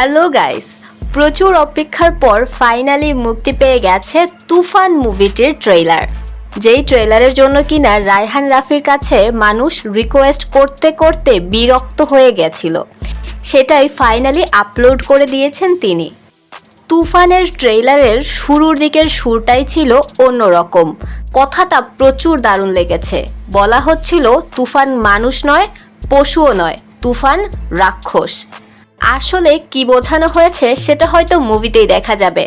Hello guys প্রচুর অপেক্ষার পর ফাইনালি মুক্তি পেয়ে গেছে তুফান মুভিটির ট্রেলার যেই ট্রেলারের জন্য কিনা রায়হান রাফির কাছে মানুষ রিকোয়েস্ট করতে করতে বিরক্ত হয়ে গেছিল। সেটাই ফাইনালি আপলোড করে দিয়েছেন তিনি। তুফানের ট্রেইলারের শুরুর দিকের সুরটাই ছিল অন্যরকম। কথাটা প্রচুর দারুণ লেগেছে। বলা হচ্ছিল, তুফান মানুষ নয়, পশুও নয়। তুফান রাক্ষস। আসলে কি বোঝানো হয়েছে সেটা হয়তো মুভিতেই দেখা যাবে।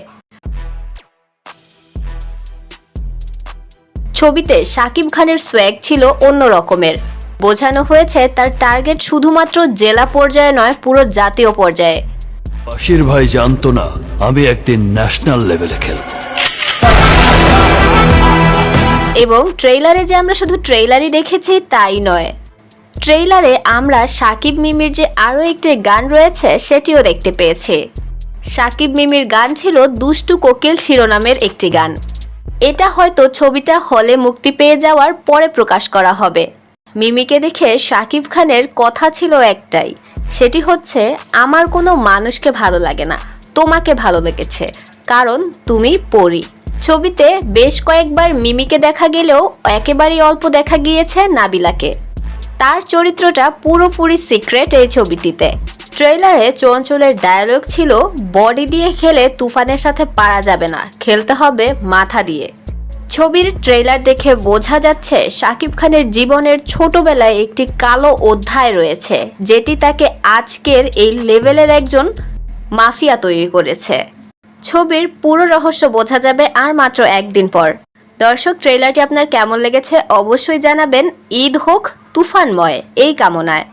ছবিতে শাকিব খানের সোয়াগ ছিল অন্য রকমের। বোঝানো হয়েছে তার টার্গেট শুধুমাত্র জেলা পর্যায়ে নয় পুরো জাতীয় পর্যায়ে। বাশির ভাই জানতো না আমি একদিন ন্যাশনাল লেভেলে খেলব। এবং ট্রেইলারে যে আমরা শুধু ট্রেইলারই দেখেছি তাই নয়। ট্রেইলারে আমরা সাকিব মিমির যে আরও একটি গান রয়েছে, সেটিও দেখতে পেয়েছি। সাকিব মিমির গান ছিল দুষ্টু কোকিল শিরোনামের একটি গান। এটা হয়তো ছবিটা হলে মুক্তি পেয়ে যাওয়ার পরে প্রকাশ করা হবে। মিমিকে দেখে সাকিব খানের কথা ছিল একটাই, সেটি হচ্ছে, আমার কোনো মানুষকে ভালো লাগে না, তোমাকে ভালো লেগেছে, কারণ তুমি পড়ি ছবিতে বেশ কয়েকবার মিমিকে দেখা গেলেও একেবারেই অল্প দেখা গিয়েছে নাবিলাকে। তার চরিত্রটা পুরোপুরি সিক্রেট এই ছবিটিতে। ট্রেলারে চঞ্চলের ডায়ালগ ছিল বডি দিয়ে খেলে তুফানের সাথে পারা যাবে না, খেলতে হবে মাথা দিয়ে। ছবির ট্রেলার দেখে বোঝা যাচ্ছে, শাকিব খানের জীবনের ছোটবেলায় একটি কালো অধ্যায় রয়েছে, যেটি তাকে আজকের এই লেভেলের একজন মাফিয়া তৈরি করেছে। ছবির পুরো রহস্য বোঝা যাবে আর মাত্র একদিন পর। দর্শক ট্রেলারটি আপনার কেমন লেগেছে অবশ্যই জানাবেন। ঈদ হোক তুফানময় এই কামনায়।